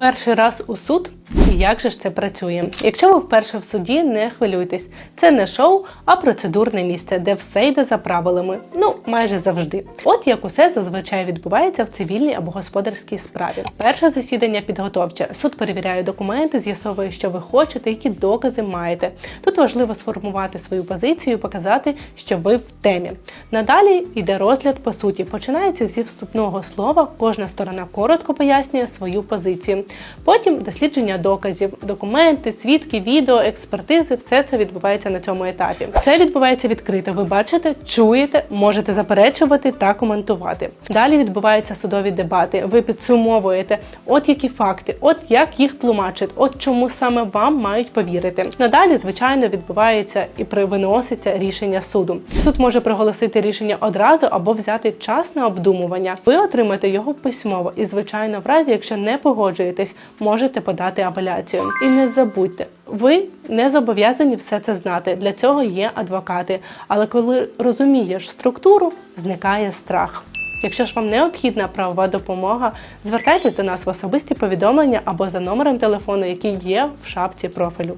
Перший раз у суд. Як же ж це працює? Якщо ви вперше в суді, не хвилюйтесь. Це не шоу, а процедурне місце, де все йде за правилами. Ну, майже завжди. От як усе зазвичай відбувається в цивільній або господарській справі. Перше засідання підготовче. Суд перевіряє документи, з'ясовує, що ви хочете, які докази маєте. Тут важливо сформувати свою позицію, показати, що ви в темі. Надалі йде розгляд по суті. Починається зі вступного слова. Кожна сторона коротко пояснює свою позицію. Потім дослідження доказів, документи, свідки, відео, експертизи. Все це відбувається на цьому етапі. Все відбувається відкрито. Ви бачите, чуєте, можете заперечувати та коментувати. Далі відбуваються судові дебати. Ви підсумовуєте, от які факти, от як їх тлумачить, от чому саме вам мають повірити. Надалі, звичайно, відбувається і при- виноситься рішення суду. Суд може проголосити рішення одразу або взяти час на обдумування. Ви отримаєте його письмово, і звичайно, в разі, якщо не погоджуєтесь, можете подати апеляцію. І не забудьте, ви не зобов'язані все це знати. Для цього є адвокати. Але коли розумієш структуру, зникає страх. Якщо ж вам необхідна правова допомога, звертайтесь до нас в особисті повідомлення або за номером телефону, який є в шапці профілю.